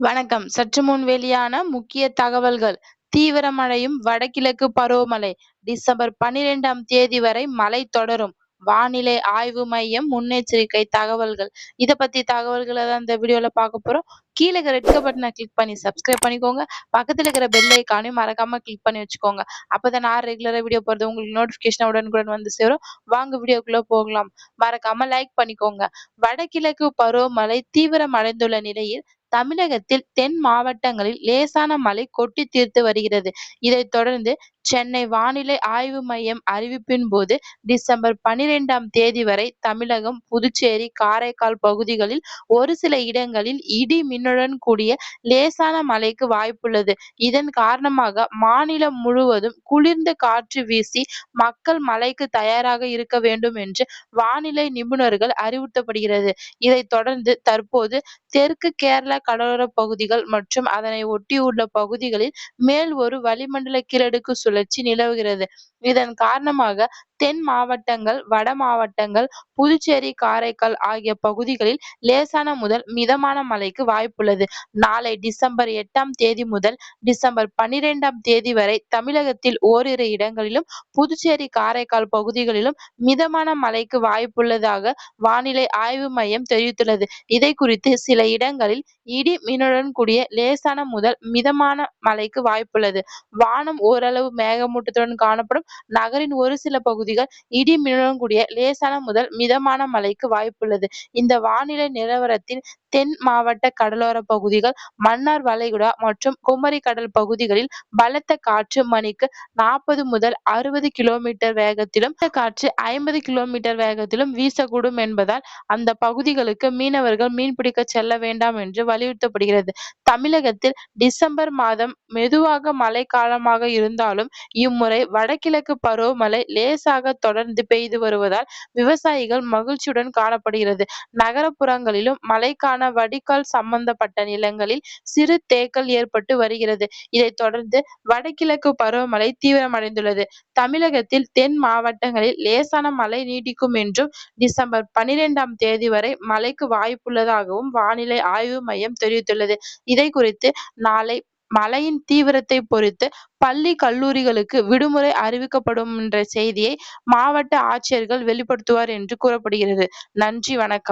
வணக்கம். சற்று முன் வெளியான முக்கிய தகவல்கள். தீவிரமடையும் வடகிழக்கு பருவமழை டிசம்பர் பனிரெண்டாம் தேதி வரை மழை தொடரும். வானிலை ஆய்வு மையம் முன்னெச்சரிக்கை தகவல்கள். இத பத்தி தகவல்களை தான் இந்த வீடியோல பார்க்க போறோம். கீழே இருக்கிற ரெட் பட்டனை கிளிக் பண்ணி சப்ஸ்கிரைப் பண்ணிக்கோங்க. பக்கத்துல இருக்கிற பெல் ஐக்கானையும் மறக்காம கிளிக் பண்ணி வச்சுக்கோங்க. அப்பதான் நான் ரெகுலரா வீடியோ போறது உங்களுக்கு நோட்டிபிகேஷன் உடனுக்குடன் வந்து சேரும். வாங்க வீடியோக்குள்ள போகலாம். மறக்காம லைக் பண்ணிக்கோங்க. வடகிழக்கு பருவமழை தீவிரம் அடைந்துள்ள நிலையில் தமிழகத்தில் தென் மாவட்டங்களில் லேசான மழை கொட்டி தீர்த்து வருகிறது. இதைத் தொடர்ந்து சென்னை வானிலை ஆய்வு மையம் அறிவிப்பின் போது டிசம்பர் பனிரெண்டாம் தேதி வரை தமிழகம் புதுச்சேரி காரைக்கால் பகுதிகளில் ஒரு சில இடங்களில் இடி மின்னுடன் கூடிய லேசான மழைக்கு வாய்ப்புள்ளது. இதன் காரணமாக மாநிலம் முழுவதும் குளிர்ந்த காற்று வீசி மக்கள் மழைக்கு தயாராக இருக்க வேண்டும் என்று வானிலை நிபுணர்கள் அறிவுறுத்தப்படுகிறது. இதைத் தொடர்ந்து தற்போது தெற்கு கேரள கடலோர பகுதிகள் மற்றும் அதனை ஒட்டியுள்ள பகுதிகளில் மேல் ஒரு வளிமண்டல கீழடுக்கு சுழற்சி நிலவுகிறது. இதன் காரணமாக தென் மாவட்டங்கள் வட மாவட்டங்கள் புதுச்சேரி காரைக்கால் ஆகிய பகுதிகளில் லேசான முதல் மிதமான மழைக்கு வாய்ப்புள்ளது. நாளை டிசம்பர் எட்டாம் தேதி முதல் டிசம்பர் பன்னிரெண்டாம் தேதி வரை தமிழகத்தில் ஓரிரு இடங்களிலும் புதுச்சேரி காரைக்கால் பகுதிகளிலும் மிதமான மழைக்கு வாய்ப்புள்ளதாக வானிலை ஆய்வு மையம் தெரிவித்துள்ளது. இதை குறித்து சில இடங்களில் இடி மின்னுடன் கூடிய லேசான முதல் மிதமான மழைக்கு வாய்ப்புள்ளது. வானம் ஓரளவு மேகமூட்டத்துடன் காணப்படும். நகரின் ஒரு சில பகுதிகள் இடி மின்னுடன் கூடிய லேசான முதல் மிதமான மழைக்கு வாய்ப்புள்ளது. இந்த வானிலை நிலவரத்தில் தென் மாவட்ட கடலோர பகுதிகள் மன்னார் வளைகுடா மற்றும் குமரி கடல் பகுதிகளில் பலத்த காற்று மணிக்கு நாற்பது முதல் அறுபது கிலோமீட்டர் வேகத்திலும் காற்று ஐம்பது கிலோமீட்டர் வேகத்திலும் வீசக்கூடும் என்பதால் அந்த பகுதிகளுக்கு மீனவர்கள் மீன்பிடிக்க செல்ல வேண்டாம் என்று வலியுறுத்தப்படுகிறது. தமிழகத்தில் டிசம்பர் மாதம் மெதுவாக மழை காலமாக இருந்தாலும் இம்முறை வடகிழக்கு பருவமழை லேசாக தொடர்ந்து பெய்து வருவதால் விவசாயிகள் மகிழ்ச்சியுடன் காணப்படுகிறது. நகரப்புறங்களிலும் மழைக்கான வடிகால் சம்பந்தப்பட்ட நிலங்களில் சிறு தேக்கல் ஏற்பட்டு வருகிறது. இதைத் தொடர்ந்து வடகிழக்கு பருவமழை தீவிரமடைந்துள்ளது. தமிழகத்தில் தென் மாவட்டங்களில் லேசான மழை நீடிக்கும் என்றும் டிசம்பர் பனிரெண்டாம் தேதி வரை மழைக்கு வாய்ப்புள்ளதாகவும் வானிலை ஆய்வு மையம் தெரிவித்துள்ளது. இதை குறித்து நாளை மழையின் தீவிரத்தை பொறுத்து பள்ளி கல்லூரிகளுக்கு விடுமுறை அறிவிக்கப்படும் என்ற செய்தியை மாவட்ட ஆட்சியர்கள் வெளிப்படுத்துவார் என்று கூறப்படுகிறது. நன்றி வணக்கம்.